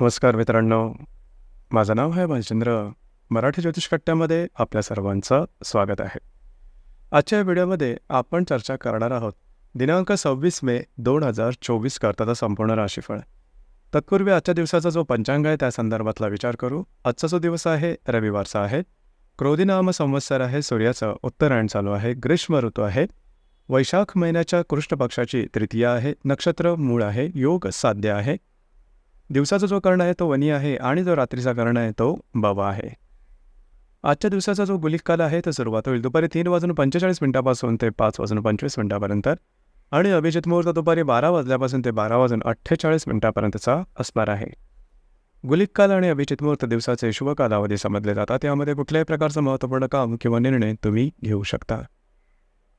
नमस्कार मित्रांनो. माझं नाव आहे भालचंद्र. मराठी ज्योतिष कट्ट्यामध्ये आपल्या सर्वांचं स्वागत आहे. आजच्या व्हिडिओमध्ये आपण चर्चा करणार आहोत दिनांक सव्वीस मे दोन हजार चोवीस करताचा संपूर्ण राशीफळ. तत्पूर्वी आजच्या दिवसाचा जो पंचांग आहे त्या संदर्भातला विचार करू. आजचा जो दिवस आहे रविवारचा आहे. क्रोधीनाम संवत्सर आहे सूर्याचं उत्तरायण चालू आहे ग्रीष्म ऋतू आहे. वैशाख महिन्याच्या कृष्ण पक्षाची तृतीया आहे नक्षत्र मूळ आहे योग साध्य आहे. दिवसाचा जो कर्ण आहे तो वनी आहे आणि जो रात्रीचा कर्ण आहे तो बाबा आहे. आजच्या दिवसाचा जो गुलिक काल आहे तो सुरुवात होईल. दुपारी तीन वाजून पंचेचाळीस मिनिटापासून ते पाच वाजून पंचवीस मिनिटापर्यंत आणि अभिजित मुहूर्त दुपारी बारा वाजल्यापासून ते बारा वाजून अठ्ठेचाळीस मिनिटापर्यंतचा असणार आहे. गुलिक काल आणि अभिजित मुहूर्त दिवसाचे शुभ कालावधी समजले जातात. त्यामध्ये कुठल्याही प्रकारचं महत्त्वपूर्ण काम किंवा निर्णय तुम्ही घेऊ शकता.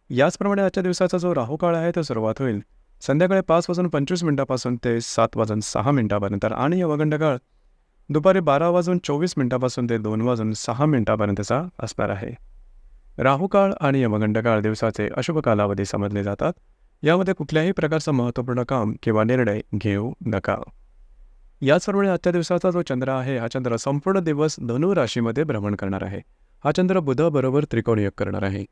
याचप्रमाणे आजच्या दिवसाचा जो राहू काळ आहे तो सुरुवात होईल. संध्याकाळी पाच वाजून पंचवीस मिनिटापासून ते सात वाजून सहा मिनिटापर्यंत आणि यवगंड दुपारी बारा वाजून चोवीस मिनिटापासून ते दोन वाजून सहा मिनिटापर्यंतचा असणार आहे. राहुकाळ आणि यमगंडकाळ दिवसाचे अशुभ कालावधी समजले जातात. यामध्ये कुठल्याही प्रकारचं महत्त्वपूर्ण काम किंवा निर्णय घेऊ नका. याचप्रमाणे आजच्या दिवसाचा जो चंद्र आहे हा चंद्र संपूर्ण दिवस धनु राशीमध्ये भ्रमण करणार आहे. हा चंद्र बुधाबरोबर त्रिकोणयोग करणार आहे.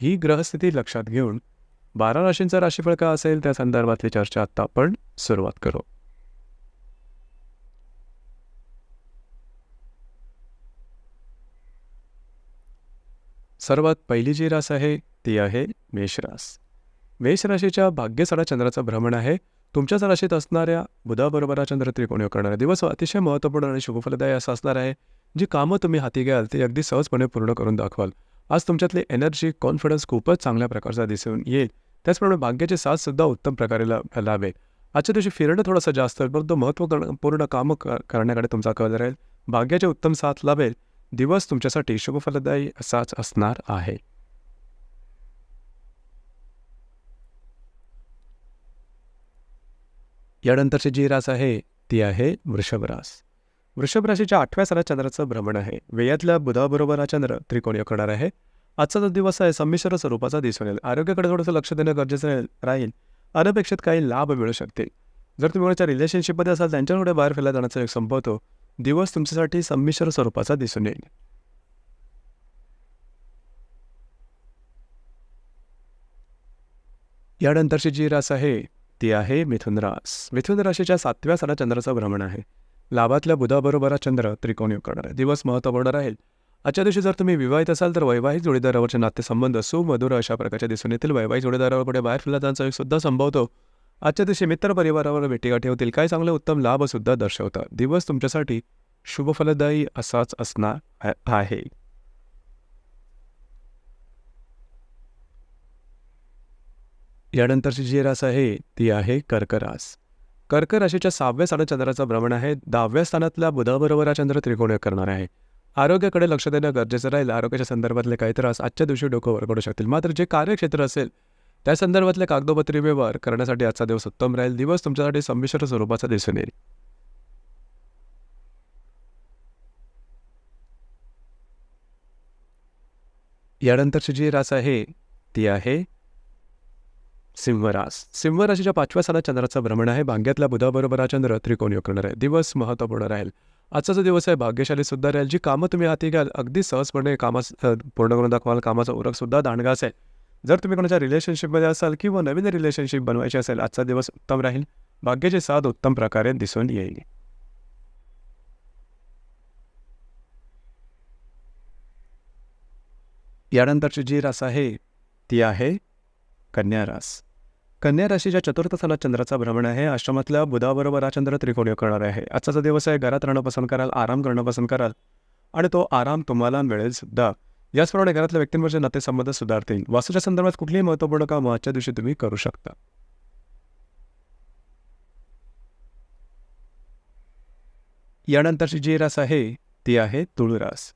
ही ग्रहस्थिती लक्षात घेऊन बारा राशींचा राशीफळ का असेल? त्या संदर्भातली चर्चा आत्ता आपण सुरुवात करू. सर्वात पहिली जी रास आहे ती आहे मेषरास मेष राशीच्या भाग्यसडा चंद्राचं भ्रमण आहे. तुमच्याच राशीत असणाऱ्या बुधाबरोबर चंद्र त्रिकोणी करणारा दिवस अतिशय महत्त्वपूर्ण आणि शुभफलदायी असं असणार आहे. जी कामं तुम्ही हाती घ्याल ती अगदी सहजपणे पूर्ण करून दाखवाल. आज तुमच्यातली एनर्जी कॉन्फिडन्स खूपच चांगल्या प्रकारचा दिसून येईल. त्याचप्रमाणे भाग्याचे साथसुद्धा उत्तम प्रकारे लावेल आजच्या दिवशी फिरणं थोडंसं जास्त होईल परंतु महत्त्वपूर्ण कामं करण्याकडे तुमचा कल राहील. भाग्याचे उत्तम साथ लाभेल. दिवस तुमच्यासाठी शुभफलदायी असाच असणार आहे. यानंतरची जी रास आहे ती आहे वृषभ रास. वृषभ राशीच्या आठव्या सरा चंद्राचं भ्रमण आहे. वेयातल्या बुधाबरोबर हा चंद्र त्रिकोणीय करणार आहे. आजचा जो दिवस आहे संमिश्र स्वरूपाचा दिसून येईल. आरोग्याकडे थोडंसं लक्ष देणं गरजेचं राहील अनपेक्षित काही लाभ मिळू शकतील. जर तुम्ही कोणाच्या रिलेशनशिपमध्ये असाल त्यांच्याकडे बाहेर फिरला जाण्याचा एक संपवतो दिवस तुमच्यासाठी संमिश्र स्वरूपाचा दिसून येईल. यानंतरची जी रास आहे ती आहे मिथुन रास. मिथुन राशीच्या सातव्या सणा चंद्राचं भ्रमण आहे. लाभातल्या बुधाबरोबर चंद्र त्रिकोणी करणार आहे दिवस महत्त्वपूर्ण राहील. आजच्या दिवशी जर तुम्ही विवाहित असाल तर वैवाहिक जोडीदारावरचे नातेसंबंध सुमधुर अशा प्रकारच्या दिसून येतील. वैवाहिक जोडीदारावर पुढे बाहेर फिरला एक सुद्धा संभवतो आजच्या दिवशी मित्र परिवारावर भेटीगाठी होतील. काय चांगले उत्तम लाभसुद्धा दर्शवतात. दिवस तुमच्यासाठी शुभफलदायी असाच असणार आहे. यानंतरची जी रास आहे ती आहे कर्करास. कर्क राशीच्या सहाव्या साडेचंद्राचं भ्रमण आहे. दहाव्या स्थानातल्या बुधाबरोबर हा चंद्र त्रिकोण करणार आहे. आरोग्याकडे लक्ष देणं गरजेचं राहील. आरोग्याच्या संदर्भातले काही त्रास आजच्या दिवशी डोकं पडू करू शकतील. मात्र जे कार्यक्षेत्र असेल त्या संदर्भातले कागदोपत्री व्यवहार करण्यासाठी आजचा दिवस उत्तम राहील. दिवस तुमच्यासाठी संमिश्र स्वरूपाचा दिसून येईल. यानंतरची जी रास आहे ती आहे सिंहरास सिंहराशीच्या पाचव्या साला चंद्राचा भ्रमण आहे. भाग्यातल्या बुधाबरोबर हा चंद्र त्रिकोणी करणार आहे. दिवस महत्त्वपूर्ण राहील. आजचा जो दिवस आहे भाग्यशाली सुद्धा राहील जी कामं तुम्ही हाती घ्याल अगदी सहजपणे कामास पूर्ण करून दाखवाल कामाचा उरकसुद्धा दांडगा असेल. जर तुम्ही कोणाच्या रिलेशनशिपमध्ये असाल किंवा नवीन रिलेशनशिप बनवायची असेल आजचा दिवस उत्तम राहील. भाग्याचे साथ उत्तम प्रकारे दिसून येईल. यानंतरची जी रास आहे ती आहे कन्या रास. कन्या राशीच्या चतुर्थ स्थानात चंद्राचा भ्रमण आहे. आश्रमातल्या बुधाबरोबर हा चंद्र त्रिकोणी करणार आहे. आजचा दिवस आहे घरात राहणं पसंत कराल आराम करणं पसंत कराल आणि तो आराम तुम्हाला मिळेल सुद्धा. याचप्रमाणे घरातल्या व्यक्तींवरचे नातेसंबंध सुधारतील. वास्तूच्या संदर्भात कुठलीही महत्त्वपूर्ण काम आजच्या दिवशी तुम्ही करू शकता. यानंतरची जी रास आहे ती आहे तुळुरास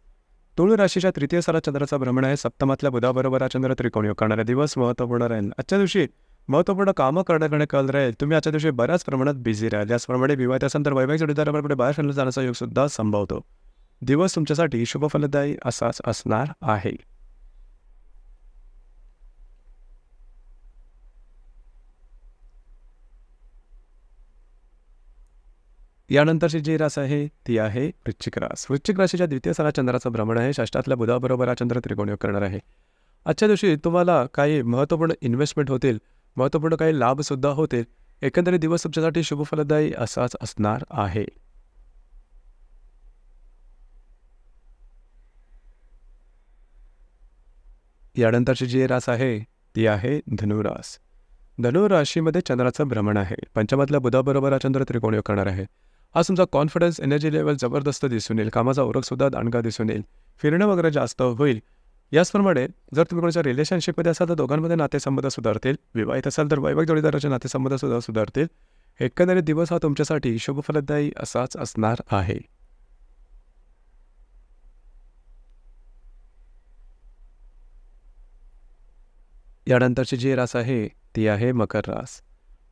तुळू राशीच्या तृतीय सारा चंद्राचा भ्रमण आहे. सप्तमातल्या बुधाबरोबर हा चंद्र त्रिकोणी करणारा दिवस महत्त्वपूर्ण राहील. आजच्या दिवशी महत्त्वपूर्ण कामं करण्याकडे कल राहील तुम्ही आजच्या दिवशी बऱ्याच प्रमाणात बिझी राहाल. याचप्रमाणे विवाहित असाल तर वैवाहिक जोडीदाराबरोबर बाहेर फिरला जाण्याचा योग सुद्धा संभवतो. दिवस तुमच्यासाठी शुभफलदायी असाच असणार आहे. यानंतरची जी रास आहे ती आहे वृश्चिक रास. वृश्चिक राशीच्या द्वितीय सरा चंद्राचं भ्रमण आहे. षष्टातल्या बुधाबरोबर हा चंद्र त्रिकोणयोग करणार आहे. आजच्या दिवशी तुम्हाला काही महत्त्वपूर्ण इन्व्हेस्टमेंट होतील. महत्त्वपूर्ण काही लाभसुद्धा होतील. एकंदरीत दिवस तुमच्यासाठी शुभफलदायी असाच असणार आहे. यानंतरची जी रास आहे ती आहे धनुरास. धनुराशीमध्ये चंद्राचं भ्रमण आहे. पंचमातल्या बुधाबरोबर हा चंद्र त्रिकोणयोग करणार आहे. आज तुमचा कॉन्फिडन्स एनर्जी लेवल जबरदस्त दिसून येईल. कामाचा ओरखसुद्धा दांडगा दिसून येईल. फिरणं वगैरे जास्त होईल. याचप्रमाणे जर तुम्ही कोणाच्या रिलेशनशिपमध्ये असाल तर दोघांमध्ये नातेसंबंध सुधारतील. विवाहित असाल तर वैवाहिक जोडीदाराचे नातेसंबंध सुद्धा सुधारतील. एकंदरीत दिवस हा तुमच्यासाठी शुभफलदायी असाच असणार आहे. यानंतरची जी रास आहे ती आहे मकर रास.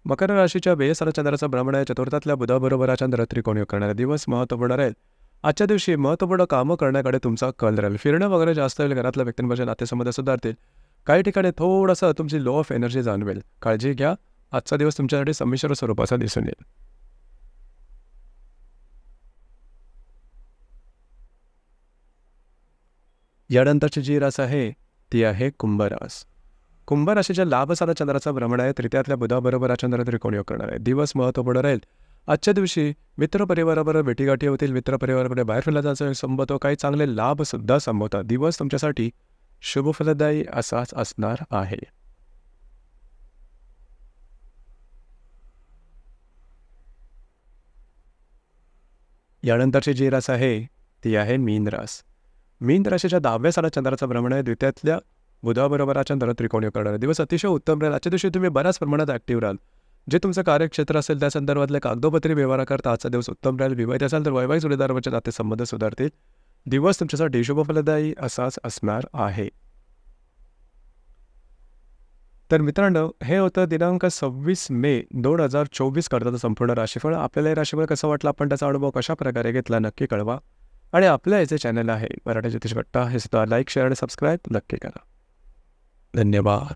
मकर राशीच्या बेसाला चंद्राचा भ्रमण आहे. चतुर्थातल्या बुधाबरोबर हा चंद्र त्रिकोणीय करणारा दिवस महत्त्वपूर्ण राहील. आजच्या दिवशी महत्त्वपूर्ण कामं करण्याकडे तुमचा कल राहील. फिरणं वगैरे जास्त होईल घरातल्या व्यक्तींमध्ये नातेसंबंध सुधारतील. काही ठिकाणी थोडंसं तुमची लो ऑफ एनर्जी जाणवेल. काळजी घ्या. आजचा दिवस तुमच्यासाठी संमिश्र स्वरूपाचा दिसून येईल. यानंतरची जी रास आहे ती आहे कुंभरास. कुंभ राशीच्या लाभसाला चंद्राचा भ्रमण आहे. तृतीयातल्या बुधाबरोबर हा चंद्र त्रिकोणयोग करणार. आहे दिवस महत्त्वपूर्ण राहील. आजच्या दिवशी मित्रपरिवाराबरोबर भेटीगाठी होतील मित्रपरिवाराकडे बाहेर फिरला जायचं संभवतो काही चांगले लाभसुद्धा संभवतात दिवस तुमच्यासाठी शुभफलदायी असाच असणार आहे. यानंतरची जी रास आहे ती आहे मीन रास. मीन राशीच्या दहाव्या साला चंद्राचा भ्रमण आहे. द्वितीयातल्या बुधाबरोबर हा चंद्र त्रिकोणी करणारा दिवस अतिशय उत्तम राहील. आजच्या दिवशी तुम्ही बऱ्याच प्रमाणात ॲक्टिव्ह राहाल. जे तुमचं कार्यक्षेत्र असेल त्या संदर्भातल्या कागदोपत्री व्यवहाराकरता आजचा दिवस उत्तम राहील. विवाहित असाल तर वैवाहिक जोडीदारावरचे नातेसंबंध सुधारतील. दिवस तुमच्यासाठी शुभफलदायी असाच असणार आहे. तर मित्रांनो हे होतं दिनांक सव्वीस मे दोन हजार चोवीस करताचं संपूर्ण राशीफळ. आपल्याला हे राशीफळ कसं वाटलं? आपण त्याचा अनुभव कशा प्रकारे घेतला? नक्की कळवा. आणि आपल्या याचे चॅनल आहे मराठी ज्योतिष भट्टा हे सुद्धा लाईक शेअर आणि सबस्क्राईब नक्की करा. धन्यवाद.